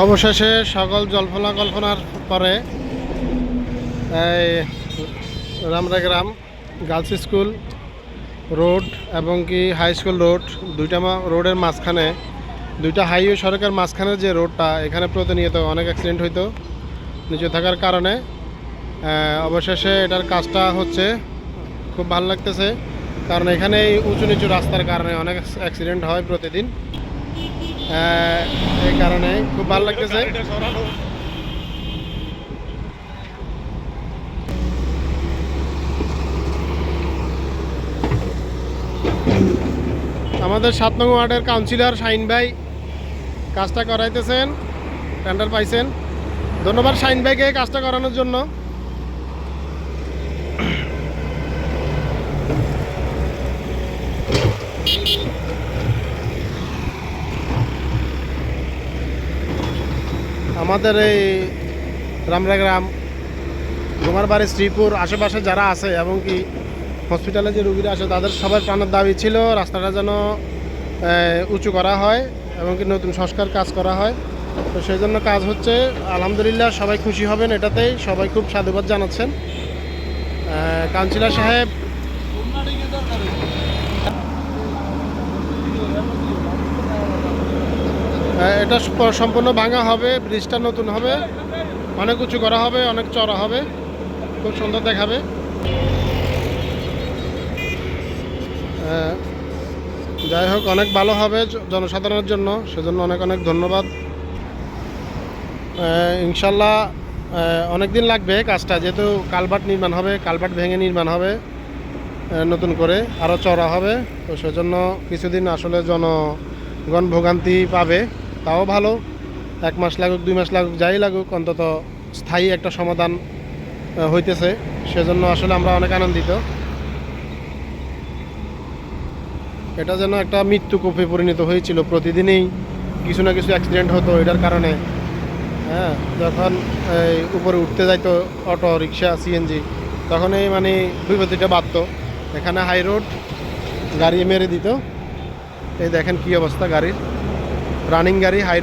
অবশেষে সকল জল্পনা কল্পনার পরে এই রামরা গ্রাম গার্লস স্কুল রোড এবং কি হাই স্কুল রোড দুইটা রোডের মাঝখানে, দুইটা হাইওয়ে সড়কের মাঝখানে যে রোডটা, এখানে প্রতিনিয়ত অনেক অ্যাক্সিডেন্ট হইতো নিচে থাকার কারণে। অবশেষে এটার কাজটা হচ্ছে খুব ভালো লাগতেছে, কারণ এখানে এই উঁচু নিচু রাস্তার কারণে অনেক অ্যাক্সিডেন্ট হয় প্রতিদিন। এই কারণে খুব ভালো লাগতেছে। আমাদের সাত নং ওয়ার্ডের কাউন্সিলর শাইন ভাই কাজটা করাইতেছেন টেন্ডার পাইছেন। ধন্যবাদ শাইন ভাইকে কাজটা করানোর জন্য। আমাদের এই রামরা গ্রাম গোমারবাড়ি, শ্রীপুর আশেপাশে যারা আছে এবং কি হসপিটালে যে রুগীরা আছে, তাদের সবার প্রাণের দাবি ছিল রাস্তাটা যেন উঁচু করা হয় এবং কি নতুন সংস্কার কাজ করা হয়। তো সেই জন্য কাজ হচ্ছে, আলহামদুলিল্লাহ সবাই খুশি হবেন এটাতেই, সবাই খুব সাধুবাদ জানাচ্ছেন। কাউন্সিলর সাহেব এটা সম্পূর্ণ ভাঙা হবে, ব্রিজটা নতুন হবে, অনেক উঁচু করা হবে, অনেক চড়া হবে, খুব সুন্দর দেখাবে। যাই হোক, অনেক ভালো হবে জনসাধারণের জন্য, সেজন্য অনেক অনেক ধন্যবাদ। ইনশাল্লাহ অনেক দিন লাগবে কাজটা, যেহেতু কালভার্ট নির্মাণ হবে, কালভার্ট ভেঙে নির্মাণ হবে নতুন করে আরও চড়া হবে, তো সেজন্য কিছুদিন আসলে জনগণ ভোগান্তি পাবে। তাও ভালো। এক মাস লাগুক, দুই মাস লাগুক, যাই লাগুক, অন্তত স্থায়ী একটা সমাধান হইতেছে। সেজন্য আসলে আমরা অনেক আনন্দিত। এটা যেন একটা মৃত্যু কূপে পরিণত হয়েছিল। প্রতিদিনই কিছু না কিছু অ্যাক্সিডেন্ট হতো এটার কারণে। হ্যাঁ যখন এই উপরে উঠতে যাইতো অটো, রিক্সা সিএনজি তখন এই মানে বিপত্তিটা বাড়তো। এখানে হাই রোড গাড়ি মেরে দিত। এই দেখেন কি অবস্থা গাড়ির। রানিং গাড়ি হাই